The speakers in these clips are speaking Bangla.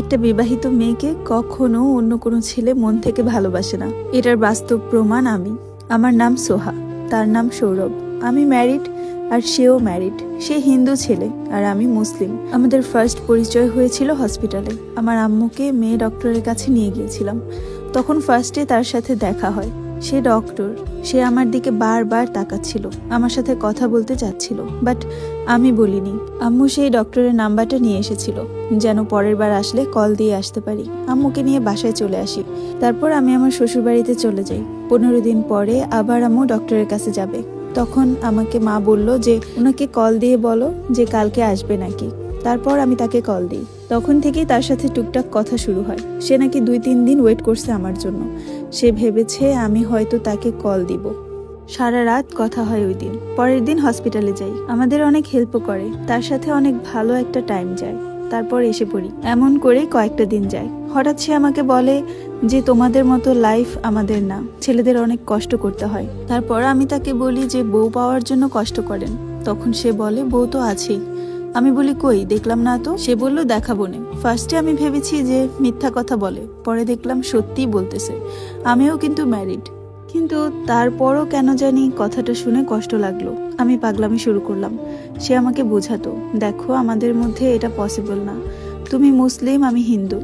একটা বিবাহিত মেয়েকে কখনো অন্য কোনো ছেলে মন থেকে ভালোবাসে না। এটার বাস্তব প্রমাণ আমি। আমার নাম সোহা, তার নাম সৌরভ। আমি ম্যারিড আর সেও ম্যারিড। সে হিন্দু ছেলে আর আমি মুসলিম। আমাদের ফার্স্ট পরিচয় হয়েছিল হসপিটালে আমার আম্মুকে মেয়ে ডক্টরের কাছে নিয়ে গিয়েছিলাম। তখন ফার্স্টে তার সাথে দেখা হয়। সে ডক্টর, সে আমার দিকে বারবার তাকাচ্ছিল, আমার সাথে কথা বলতে চাচ্ছিল বাট আমি বলিনি। আম্মু সেই ডক্টরের নাম্বারটা নিয়ে এসেছিল, যেন পরের বার আসলে কল দিয়ে আসতে পারি। আম্মুকে নিয়ে বাসায় চলে আসি, তারপর আমি আমার শ্বশুরবাড়িতে চলে যাই। পনেরো দিন পরে আবার আম্মু ডক্টরের কাছে যাবে। তখন আমাকে মা বলল যে, ওনাকে কল দিয়ে বলো যে কালকে আসবে নাকি? তারপর আমি তাকে কল দিই। তখন থেকেই তার সাথে টুকটাক কথা শুরু হয়। সে নাকি দুই তিন দিন ওয়েট করছে আমার জন্য। সে ভেবেছে আমি হয়তো তাকে কল দিব। সারা রাত কথা হয় ওই দিন। পরের দিন হসপিটালে যাই। আমাদের অনেক হেল্পও করে। তার সাথে অনেক ভালো একটা টাইম যায়। তারপর এসে পড়ি। এমন করে কয়েকটা দিন যায়। হঠাৎ সে আমাকে বলে যে, তোমাদের মতো লাইফ আমাদের না। ছেলেদের অনেক কষ্ট করতে হয়। তারপর আমি তাকে বলি যে, বউ পাওয়ার জন্য কষ্ট করেন। তখন সে বলে, বউ তো আছেই। আমি বলি, কই, দেখলাম না তো? সে বলল, দেখাবো না। ফার্স্টে আমি ভেবেছি যে মিথ্যা কথা বলে, পরে দেখলাম সত্যিই বলতেছে। আমিও কিন্তু ম্যারিড কিন্তু তারপরও কেন জানি কথাটা শুনে কষ্ট লাগল। আমি পাগলামি শুরু করলাম। সে আমাকে বোঝাতো, দেখো, আমাদের মধ্যে এটা পসিবল না। তুমি মুসলিম, আমি হিন্দু।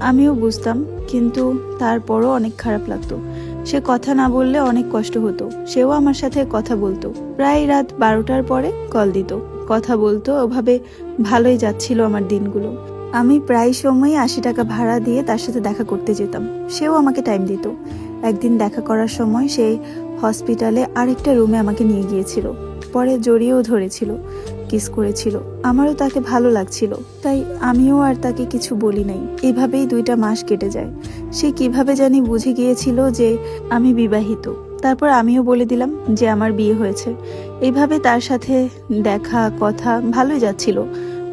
আমিও বুঝতাম, কিন্তু তারপরও অনেক খারাপ লাগতো। সে কথা না বললে অনেক কষ্ট হতো। সেও আমার সাথে কথা বলতো। প্রায় রাত বারোটার পরে কল দিত। কথা বলতো, ওভাবে ভালোই যাচ্ছিল আমার দিনগুলো। আমি প্রায় সময়ই আশি টাকা ভাড়া দিয়ে তার সাথে দেখা করতে যেতাম। সেও আমাকে টাইম দিত। একদিন দেখা করার সময় সে হসপিটালে আরেকটা রুমে আমাকে নিয়ে গিয়েছিল। পরে জড়িয়েও ধরেছিল। কিস করেছিল। আমারও তাকে ভালো লাগছিল, তাই আমিও আর তাকে কিছু বলি নাই। এভাবেই দুইটা মাস কেটে যায়। সে কীভাবে জানি বুঝে গিয়েছিল যে আমি বিবাহিত। তারপর আমিও বলে দিলাম যে আমার বিয়ে হয়েছে। এইভাবে তার সাথে দেখা, কথা ভালোই যাচ্ছিল।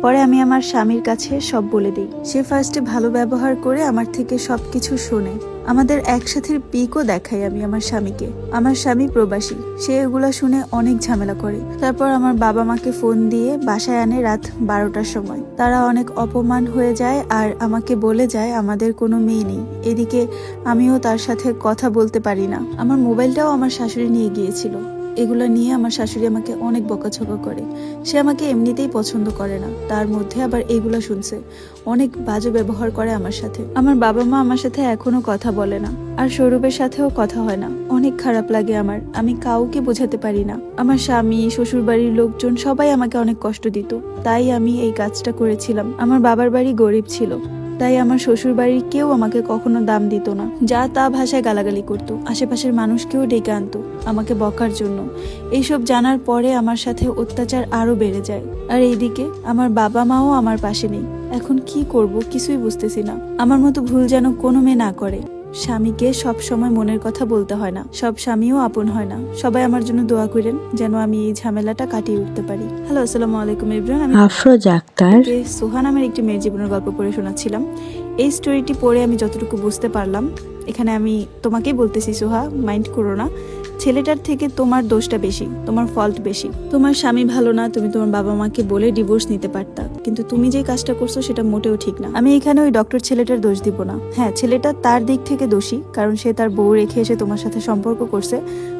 পরে আমি আমার স্বামীর কাছে সব বলে দিই। সে ফার্স্টে ভালো ব্যবহার করে আমার থেকে সব কিছু শোনে। আমাদের একসাথের পিকও দেখাই আমি আমার স্বামীকে। আমার স্বামী প্রবাসী, সে এগুলো শুনে অনেক ঝামেলা করে। তারপর আমার বাবা মাকে ফোন দিয়ে বাসায় আনে রাত বারোটার সময়। তারা অনেক অপমান হয়ে যায় আর আমাকে বলে যায় আমাদের কোনো মেয়ে নেই। এদিকে আমিও তার সাথে কথা বলতে পারি না। আমার মোবাইলটাও আমার শাশুড়ি নিয়ে গিয়েছিল। এগুলো নিয়ে আমার শাশুড়ি আমাকে অনেক বকাঝকা করে। সে আমাকে এমনিতেই পছন্দ করে না। তার মধ্যে আবার এইগুলো শুনছে। অনেক বাজে ব্যবহার করে আমার সাথে। আমার বাবা মা আমার সাথে এখনও কথা বলে না। আর সৌরভের সাথেও কথা হয় না। অনেক খারাপ লাগে আমার। আমি কাউকে বোঝাতে পারি না। আমার স্বামী শ্বশুর বাড়ির লোকজন সবাই আমাকে অনেক কষ্ট দিত। তাই আমি এই কাজটা করেছিলাম। আমার বাবার বাড়ি গরিব ছিল। তাই আমার শ্বশুর বাড়ির কেউ আমাকে কখনো দাম দিত না। যা তা ভাষায় গালাগালি করত। আশেপাশের মানুষকেও ডেকে আনতো, আমাকে বকার জন্য। এইসব জানার পরে আমার সাথে অত্যাচার আরও বেড়ে যায়। আর এইদিকে আমার বাবা মাও আমার পাশে নেই। এখন কি করব কিছুই বুঝতেছি না। আমার মতো ভুল যেন কোনো মেয়ে না করে। স্বামীকে সব সময় মনের কথা বলতে হয় না। সব স্বামীও আপন হয় না। সবাই আমার জন্য দোয়া করেন যেন আমি এই ঝামেলাটা কাটিয়ে উঠতে পারি। হ্যালো আসসালামু আলাইকুম ইব্রাহিম। আমি আফরোজ আক্তার। সোহা নামের একটি মেয়ের জীবনের গল্প পড়ে শোনাচ্ছিলাম। এই স্টোরিটি পড়ে আমি যতটুকু বুঝতে পারলাম এখানে আমি তোমাকেই বলতেছি সোহা মাইন্ড করো না। ছেলেটার থেকে তোমার দোষটা বেশি, তোমার ফল্ট বেশি। তোমার স্বামী ভালো না, তুমি তোমার বাবা মাকে বলে ডিভোর্স নিতে পারতা। কিন্তু তুমি যে কাজটা করছ সেটা মোটেও ঠিক না। আমি এখানে ওই ডক্টর ছেলেটার দোষ দিব না। হ্যাঁ ছেলেটা তার দিক থেকে দোষী, কারণ সে তার বউ রেখে এসে তোমার সাথে সম্পর্ক করছে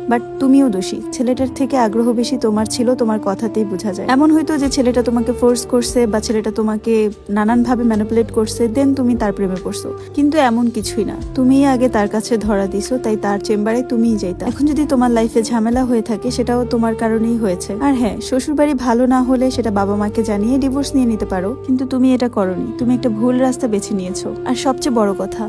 বাট তুমিও দোষী। ছেলেটার থেকে আগ্রহ বেশি তোমার ছিল, তোমার কথাতেই বোঝা যায়। এমন হয়তো যে ছেলেটা তোমাকে ফোর্স করছে বা ছেলেটা তোমাকে নানানভাবে ম্যানিপুলেট করছে দেন তুমি তার প্রেমে পড়ছো। কিন্তু এমন কিছুই না। তুমিই আগে তার কাছে ধরা দিছো, তাই তার চেম্বারে তুমিই যাইতা। এখন যদি তোমার লাইফে ঝামেলা হয়ে থাকে, সেটাও তোমার কারণেই হয়েছে। আর হ্যাঁ শ্বশুরবাড়ি ভালো না হলে সেটা বাবা মাকে জানিয়ে ডিভোর্স নিয়ে নিতে পারো, কিন্তু তুমি এটা করনি। তুমি একটা ভুল রাস্তা বেছে নিয়েছো। আর সবচেয়ে বড় কথা,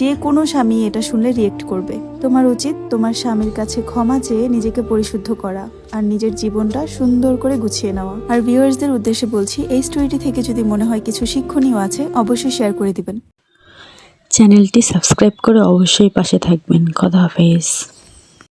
যে কোনো স্বামী এটা শুনলে রিয়েক্ট করবে। তোমার উচিত তোমার স্বামীর কাছে ক্ষমা চেয়ে নিজেকে পরিশুদ্ধ করা আর নিজের জীবনটা সুন্দর করে গুছিয়ে নেওয়া। আর ভিউয়ার্সদের উদ্দেশ্যে বলছি, এই স্টোরিটি থেকে যদি মনে হয় কিছু শিক্ষণীয় আছে, অবশ্যই শেয়ার করে দিবেন। চ্যানেলটি সাবস্ক্রাইব করে অবশ্যই পাশে থাকবেন। কথা হাফেজ।